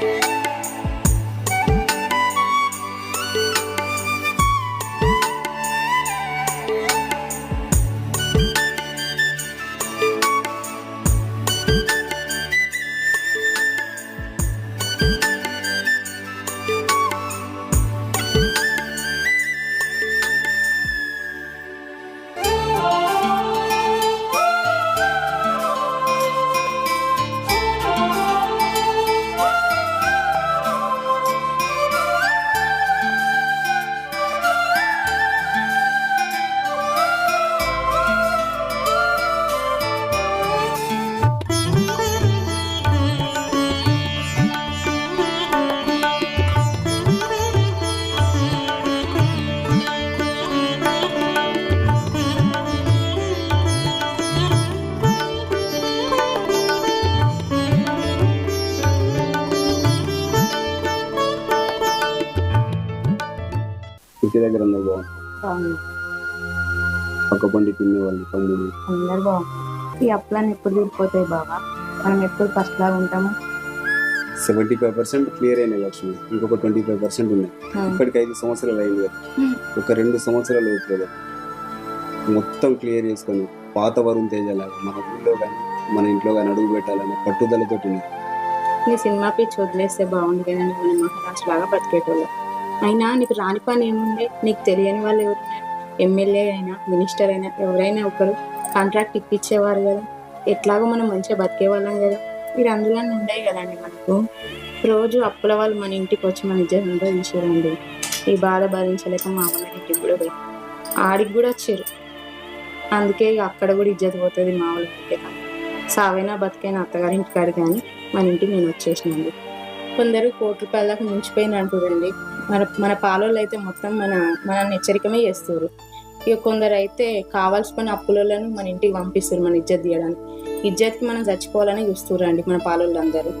you ఇంటి దగ్గర అందరు బాగుంది బాగుంది పక్క పండి తినే వాళ్ళు తమ్ముడు. అందరు ఈ అప్పులన్నీ ఎప్పుడు తీరిపోతాయి బాబా మనం ఎప్పుడు ఫస్ట్ లాగా ఉంటాము? సెవెంటీ ఫైవ్ పర్సెంట్ క్లియర్ అయినాయి లక్ష్మి. ఇంకొక ట్వంటీ ఫైవ్ పర్సెంట్ ఉన్నాయి ఇప్పటికి ఐదు సంవత్సరాలు అయింది కదా. ఒక రెండు సంవత్సరాలు అవుతుంది కదా. మొత్తం క్లియర్ చేసుకొని పాత వరుణ్ తేజ లాగా మన ఊళ్ళో కానీ మన ఇంట్లో కానీ అడుగు పెట్టాలని పట్టుదలతో నీ సినిమా పిచ్చి వదిలేస్తే బాగుంది కానీ మనం మహారాష్ట్ర లాగా బతికేటోళ్ళం. అయినా నీకు రాని పని ఏముంది? నీకు తెలియని వాళ్ళు ఎవరు? ఎమ్మెల్యే అయినా మినిస్టర్ అయినా ఎవరైనా ఒకరు కాంట్రాక్ట్ ఇప్పించేవారు కదా. ఎట్లాగో మనం మంచిగా బతికేవాళ్ళం కదా. మీరు అందులోనే ఉండేవి కదండి మనకు. రోజు అప్పుల వాళ్ళు మన ఇంటికి వచ్చి మన నిజంగా అంతా ఈ బాధ భరించలేక మా అమ్మ ఇంటికి కూడా పోయి ఆడికి కూడా వచ్చారు. అందుకే ఇక అక్కడ కూడా ఇజ్జత పోతుంది మా వాళ్ళ సావైనా బతికైనా అత్తగారి ఇంటికాడు కానీ మన ఇంటికి నేను వచ్చేసినండి కొందరు కోటి రూపాయల దాకా మించిపోయింది అంటుందండి మన మన పాలోళ్ళు అయితే మొత్తం మన మనల్ని హెచ్చరికమే చేస్తారు. ఇక కొందరు అయితే కావాల్సిన అప్పులను మన ఇంటికి పంపిస్తారు మన ఇజ్జత్ తీయడానికి. ఇజ్జత్కి మనం చచ్చిపోవాలని చూస్తుర్రండి మన పాలోళ్ళు అందరూ